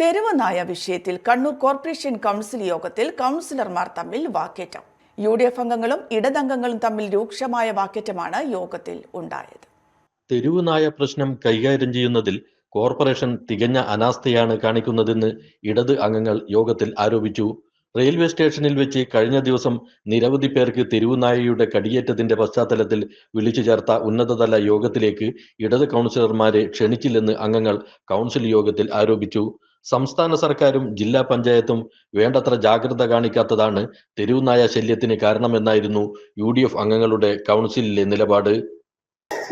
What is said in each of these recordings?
തെരുവ് നായ വിഷയത്തിൽ കണ്ണൂർ കോർപ്പറേഷൻ കൗൺസിൽ യോഗത്തിൽ കൗൺസിലർമാർ തമ്മിൽ വാക്കേറ്റം. യു ഡി എഫ് അംഗങ്ങളും ഇടതംഗങ്ങളും തമ്മിൽ രൂക്ഷമായ വാക്കേറ്റമാണ് യോഗത്തിൽ ഉണ്ടായത്. തെരുവുനായ പ്രശ്നം കൈകാര്യം ചെയ്യുന്നതിൽ കോർപ്പറേഷൻ തികഞ്ഞ അനാസ്ഥയാണ് കാണിക്കുന്നതെന്ന് ഇടത് അംഗങ്ങൾ യോഗത്തിൽ ആരോപിച്ചു. റെയിൽവേ സ്റ്റേഷനിൽ വെച്ച് കഴിഞ്ഞ ദിവസം നിരവധി പേർക്ക് തെരുവുനായയുടെ കടിയേറ്റത്തിന്റെ പശ്ചാത്തലത്തിൽ വിളിച്ചു ചേർത്ത ഉന്നതതല യോഗത്തിലേക്ക് ഇടത് കൗൺസിലർമാരെ ക്ഷണിച്ചില്ലെന്ന് അംഗങ്ങൾ കൗൺസിൽ യോഗത്തിൽ ആരോപിച്ചു. സംസ്ഥാന സർക്കാരും ജില്ലാ പഞ്ചായത്തും വേണ്ടത്ര ജാഗ്രത കാണിക്കാത്തതാണ് തെരുവുനായ ശല്യത്തിന് കാരണമെന്നായിരുന്നു യു ഡി എഫ് അംഗങ്ങളുടെ കൗൺസിലിലെ നിലപാട്.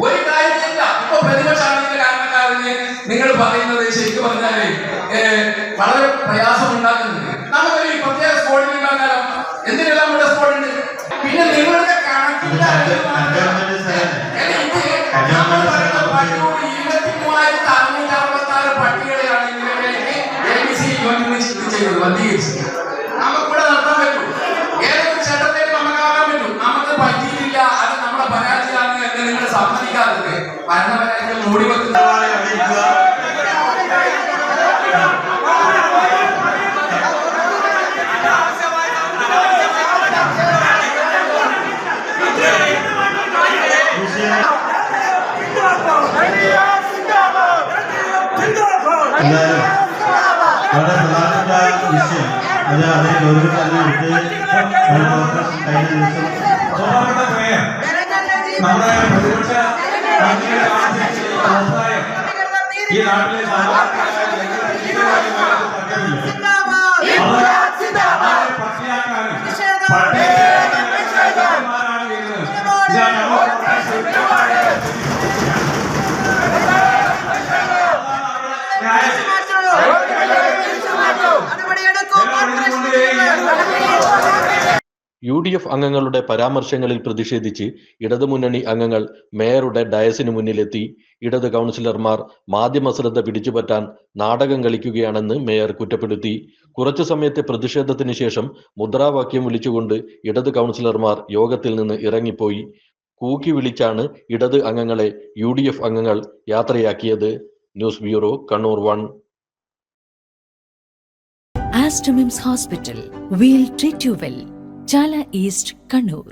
ഒരു കാര്യമില്ല. ഇപ്പൊ പ്രതിപക്ഷമാണ് ഇതിന്റെ നിങ്ങൾ പറയുന്നത് ശരിക്കും പറഞ്ഞാൽ വളരെ പ്രയാസം ഉണ്ടാക്കുന്നുണ്ട് നമുക്കൊരു ഈ പ്രത്യേക സ്പോട്ടിൽ ഉണ്ടാക്കാലോ? എന്തിനെല്ലാം ഇവിടെ സ്പോട്ടുണ്ട് പിന്നെ നിങ്ങളുടെ കണക്കിന്റെ ചെയ്തത് ബന്ധീകരിച്ചത് നമുക്കിവിടെ നടത്താൻ പറ്റും. ഏതൊരു ചട്ടത്തേക്ക് നമുക്കാകാൻ പറ്റും? നമുക്ക് പറ്റിയിട്ടില്ല. അത് നമ്മുടെ പരാജയമാണ് എന്ന് നിങ്ങൾ സമ്മതിക്കാത്തത്. ഭരണപരാജയം മൂടി വെക്കുന്ന എന്തായാലും വളരെ പ്രധാനപ്പെട്ട വിഷയം അത് അതിനെ ഗൗരവത്തിൽ വിട്ട് ഒരു കോൺഗ്രസ് കഴിഞ്ഞ ദിവസം ബഹുമാനപ്പെട്ട മേയർ, നമ്മുടെ പ്രതിപക്ഷ പാർട്ടിയുടെ ആവശ്യത്തിന് അഭിപ്രായം ഈ നാട്ടിലെ സാധാരണക്കാരായ യു ഡി എഫ് അംഗങ്ങളുടെ പരാമർശങ്ങളിൽ പ്രതിഷേധിച്ച് ഇടതുമുന്നണി അംഗങ്ങൾ മേയറുടെ ഡയസിന് മുന്നിലെത്തി. ഇടത് കൗൺസിലർമാർ മാധ്യമ ശ്രദ്ധ പിടിച്ചുപറ്റാൻ നാടകം കളിക്കുകയാണെന്ന് മേയർ കുറ്റപ്പെടുത്തി. കുറച്ചു സമയത്തെ പ്രതിഷേധത്തിന് ശേഷം മുദ്രാവാക്യം വിളിച്ചുകൊണ്ട് ഇടത് കൗൺസിലർമാർ യോഗത്തിൽ നിന്ന് ഇറങ്ങിപ്പോയി. കൂക്കി വിളിച്ചാണ് ഇടത് അംഗങ്ങളെ യു ഡി എഫ് അംഗങ്ങൾ യാത്രയാക്കിയത്. News bureau Kannur one. Aster MIMS hospital we'll treat you well. Chala east Kannur.